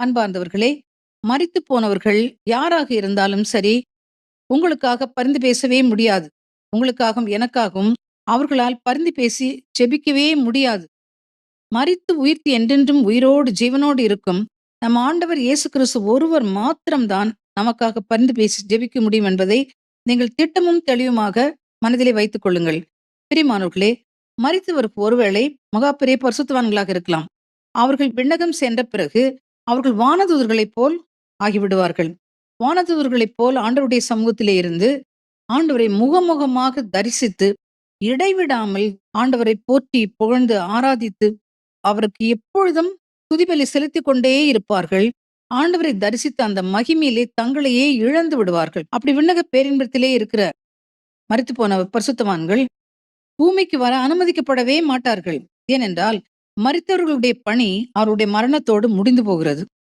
அன்பார்ந்தவர்களே, மறித்து போனவர்கள் யாராக இருந்தாலும் சரி, உங்களுக்காக பரிந்து பேசவே முடியாது. உங்களுக்காகவும், எனக்காகவும் அவர்களால் பரிந்து பேசி ஜெபிக்கவே முடியாது. மறித்து உயிர்த்து என்றென்றும் உயிரோடு ஜீவனோடு இருக்கும் நம் ஆண்டவர் இயேசு கிறிஸ்து ஒருவர் மாத்திரம்தான் நமக்காக பரிந்து பேசி ஜெபிக்க முடியும் என்பதை நீங்கள் திட்டமும் தெளிவுமாக மனதிலே வைத்துக் கொள்ளுங்கள். பிரிமானவர்களே மறித்தவருக்கு ஒருவேளை மகா பெரிய பரிசுத்தவான்களாக இருக்கலாம். அவர்கள் விண்ணகம் சென்ற பிறகு அவர்கள் வானதூதர்களைப் போல் ஆகிவிடுவார்கள். வானதூதர்களைப் போல் ஆண்டவருடைய சமூகத்திலே இருந்து ஆண்டவரை முகமுகமாக தரிசித்து இடைவிடாமல் ஆண்டவரை போற்றி புகழ்ந்து ஆராதித்து அவருக்கு எப்பொழுதும் துதிபலி செலுத்திக் கொண்டே இருப்பார்கள். ஆண்டவரை தரிசித்த அந்த மகிமையிலே தங்களையே இழந்து விடுவார்கள். அப்படி விண்ணக பேரின்பத்திலே இருக்கிற மறித்து போன பரிசுத்தவான்கள் பூமிக்கு வர அனுமதிக்கப்படவே மாட்டார்கள். ஏனென்றால் மறித்தவர்களுடைய பணி அவருடைய மரணத்தோடு முடிந்து போகிறது.